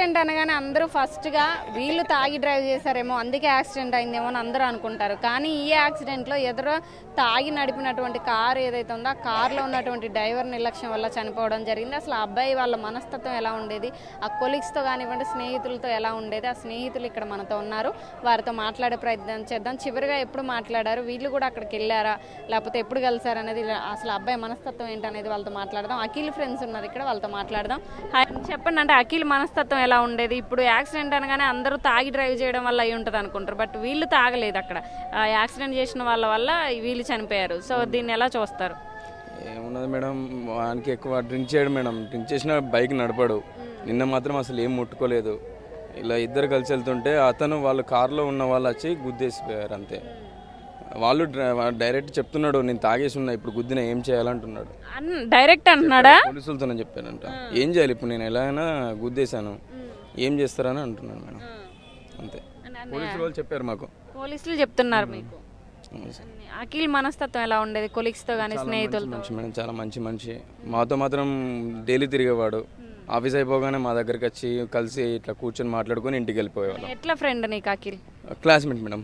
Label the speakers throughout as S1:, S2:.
S1: Accident అనగానే అందరూ ఫస్ట్గా వీళ్ళు తాగి డ్రైవ్ చేశారేమో అందుకే యాక్సిడెంట్ అయిందేమో అని అందరూ అనుకుంటారు. కానీ ఈ యాక్సిడెంట్లో ఎదురు తాగి నడిపినటువంటి కారు ఏదైతే ఉందో ఆ కార్లో ఉన్నటువంటి డ్రైవర్ నిర్లక్ష్యం వల్ల చనిపోవడం జరిగింది. అసలు ఆ అబ్బాయి వాళ్ళ మనస్తత్వం ఎలా ఉండేది? ఆ కొలీగ్స్తో కానివ్వండి స్నేహితులతో ఎలా ఉండేది? ఆ స్నేహితులు ఇక్కడ మనతో ఉన్నారు. వారితో మాట్లాడే ప్రయత్నం చేద్దాం. చివరిగా ఎప్పుడు మాట్లాడారు? వీళ్ళు కూడా అక్కడికి వెళ్ళారా? లేకపోతే ఎప్పుడు కలిసారు అనేది అసలు అబ్బాయి మనస్తత్వం ఏంటనేది వాళ్ళతో మాట్లాడదాం. అఖిల్ ఫ్రెండ్స్ ఉన్నారు ఇక్కడ వాళ్ళతో మాట్లాడదాం. చెప్పండి అంటే అఖిల్ మనస్తత్వం ఎలా ఉండేది. ఇప్పుడు యాక్సిడెంట్ అనగానే అందరూ తాగి డ్రైవ్ చేయడం వల్ల అయి ఉంటుంది అనుకుంటారు. బట్ వీళ్ళు తాగలేదు అక్కడ. యాక్సిడెంట్ చేసిన వాళ్ళ వల్ల వీళ్ళు చనిపోయారు. సో దీన్ని ఎలా చూస్తారు?
S2: ఏమున్నది మేడం? వానికి ఎక్కువ డ్రింక్ చేయడు మేడం. డ్రింక్ చేసిన బైక్ నడపడు. నిన్న మాత్రం అసలు ఏం ముట్టుకోలేదు. ఇలా ఇద్దరు కలిసి వెళ్తుంటే అతను వాళ్ళ కారులో ఉన్న వాళ్ళు వచ్చి గుద్దేసిపోయారు అంతే. వాళ్ళు డ్ర- డైరెక్ట్ చెప్తున్నాడు నేను తాగేసి ఉన్నా ఇప్పుడు గుద్దిన ఏం చేయాలంటున్నాడు.
S1: డైరెక్ట్ అంటున్నాడా
S2: పోలీసులతోనే చెప్పానంట. ఏం చేయాలి? ఇప్పుడు నేను ఎలా అయినా గుద్దేశాను. ఏం చేస్తారని అంటున్నాను మేడం. అంతే. పోలీసులు వాళ్ళు చెప్పారు మాకు.
S1: పోలీసులు చెప్తున్నారు మీకు. అఖిల్ మనస్తత్వం ఎలా ఉండేది? కొలీగ్స్తో కానీ స్నేహితులతో?
S2: మంచి మేడం చాలా మంచి మనిషి మాతో మాత్రం డైలీ తిరిగేవాడు. ఆఫీస్ అయిపోగానే మా దగ్గరికి వచ్చి కలిసి ఇట్లా కూర్చొని మాట్లాడుకొని ఇంటికి వెళ్ళిపోయేవాళ్ళం.
S1: ఎట్లా ఫ్రెండ్ నీకు అఖిల్?
S2: Classmate madam.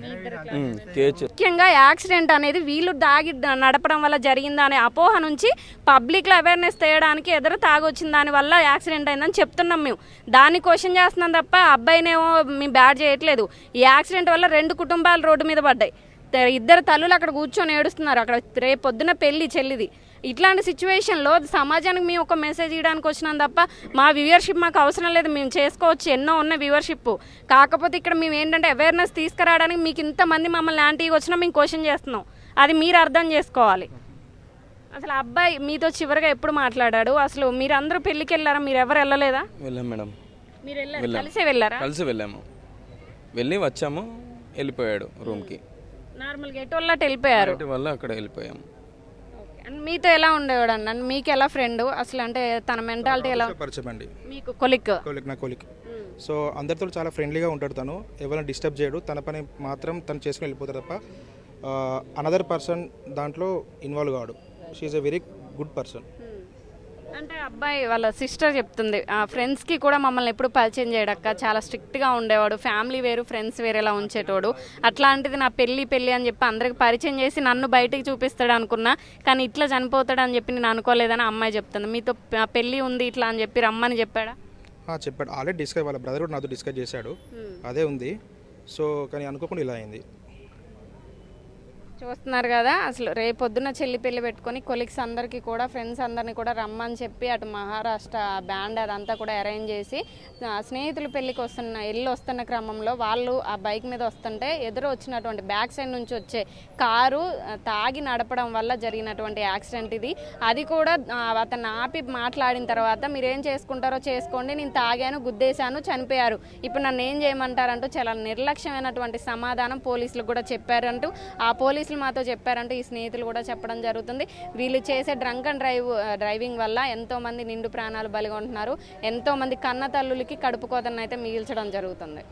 S2: కేహెచ్
S1: ముఖ్యంగా యాక్సిడెంట్ అనేది వీళ్ళు దాగి ద- నడపడం వల్ల జరిగిందా అనే అపోహ నుంచి పబ్లిక్లో అవేర్నెస్ తేయడానికి ఎదురు తాగొచ్చిన దాని వల్ల యాక్సిడెంట్ అయిందని చెప్తున్నాం మేము. దాన్ని క్వశ్చన్ చేస్తున్నాం తప్ప అబ్బాయినేమో మేము బ్యాడ్ చేయట్లేదు. ఈ యాక్సిడెంట్ వల్ల రెండు కుటుంబాలు రోడ్డు మీద పడ్డాయి. ఇద్దరు తల్లులు అక్కడ కూర్చొని ఏడుస్తున్నారు. అక్కడ రేపు పొద్దున పెళ్ళి చెల్లిది. ఇట్లాంటి సిచ్యువేషన్లో సమాజానికి మేము ఒక మెసేజ్ ఇవ్వడానికి వచ్చినాం తప్ప మా వ్యూవర్షిప్ మాకు అవసరం లేదు. మేము చేసుకోవచ్చు. ఎన్నో ఉన్న వ్యూవర్షిప్ కాకపోతే ఇక్కడ మేము ఏంటంటే అవేర్నెస్ తీసుకురావడానికి మీకు ఇంతమంది మమ్మల్ని యాంటీకి వచ్చినా మేము క్వశ్చన్ చేస్తున్నాం. అది మీరు అర్థం చేసుకోవాలి. అసలు అబ్బాయి మీతో చివరిగా ఎప్పుడు మాట్లాడాడు? అసలు మీరు అందరూ పెళ్ళికి వెళ్ళారా? మీరు ఎవరు వెళ్ళలేదా?
S2: వెళ్ళాం మేడం.
S1: మీరు వెళ్ళారు? కలిసే వెళ్ళారా?
S2: కలిసి వెళ్ళాము. వెళ్ళి వచ్చాము వెళ్ళిపోయాడు రూమ్కి
S1: నార్మల్గా ఎటోళ్ళట్ వెళ్ళిపోయారు?
S2: వల్ల అక్కడ వెళ్ళిపోయాము.
S1: అండ్ మీతో ఎలా ఉండేవాడు అన్న? మీకు ఎలా ఫ్రెండ్ అసలు అంటే తన మెంటాలిటీ ఎలా?
S3: పరిచయం అండి.
S1: మీకు కొలిక్.
S3: కోలిక్ నా కోలిక్. సో అందరితో చాలా ఫ్రెండ్లీగా ఉంటాడు తను. ఎవరైనా డిస్టర్బ్ చేయడు. తన పని మాత్రం తను చేసుకుని వెళ్ళిపోతాడు తప్ప అనదర్ పర్సన్ దాంట్లో ఇన్వాల్వ్ కాడు. She a very good person
S1: అంటే అబ్బాయి వాళ్ళ సిస్టర్ చెప్తుంది ఆ ఫ్రెండ్స్కి కూడా మమ్మల్ని ఎప్పుడు పరిచయం చేయడక్క చాలా స్ట్రిక్ట్గా ఉండేవాడు. ఫ్యామిలీ వేరు ఫ్రెండ్స్ వేరేలా ఉంచేటోడు. అట్లాంటిది నా పెళ్ళి పెళ్ళి అని చెప్పి అందరికి పరిచయం చేసి నన్ను బయటికి చూపిస్తాడు అనుకున్నా కానీ ఇట్లా చనిపోతాడు అని చెప్పి నేను అనుకోలేదని అమ్మాయి చెప్తుంది. మీతో పెళ్ళి ఉంది ఇట్లా అని చెప్పి రమ్మని చెప్పాడా?
S3: చెప్పాడు. ఆల్రెడీ డిస్కస్ వాళ్ళ బ్రదర్ నాతో డిస్కస్ చేశాడు. అదే ఉంది. సో కానీ అనుకోకుండా ఇలా అయింది.
S1: చూస్తున్నారు కదా అసలు రేపొద్దున చెల్లి పెళ్ళి పెట్టుకొని కొలిగ్స్ అందరికీ కూడా ఫ్రెండ్స్ అందరినీ కూడా రమ్మని చెప్పి అటు మహారాష్ట్ర బ్యాండ్ అదంతా కూడా అరేంజ్ చేసి స్నేహితులు పెళ్ళికి వస్తున్న ఇల్లు వస్తున్న క్రమంలో వాళ్ళు ఆ బైక్ మీద వస్తుంటే ఎదురు వచ్చినటువంటి బ్యాక్ సైడ్ నుంచి వచ్చే కారు తాగి నడపడం వల్ల జరిగినటువంటి యాక్సిడెంట్ ఇది. అది కూడా అతను ఆపి మాట్లాడిన తర్వాత మీరు ఏం చేసుకుంటారో చేసుకోండి నేను తాగాను గుద్దేశాను చనిపోయారు. ఇప్పుడు నన్ను ఏం చేయమంటారంటూ చాలా నిర్లక్ష్యమైనటువంటి సమాధానం పోలీసులకు కూడా చెప్పారంటూ ఆ పోలీసులు మాతో చెప్పారంటూ ఈ స్నేహితులు కూడా చెప్పడం జరుగుతుంది. వీళ్ళు చేసే డ్రంక్ అండ్ డ్రైవ్ డ్రైవింగ్ వల్ల ఎంతో మంది నిండు ప్రాణాలు బలిగొంటున్నారు. ఎంతో మంది కన్న తల్లులకి కడుపు మిగిల్చడం జరుగుతుంది.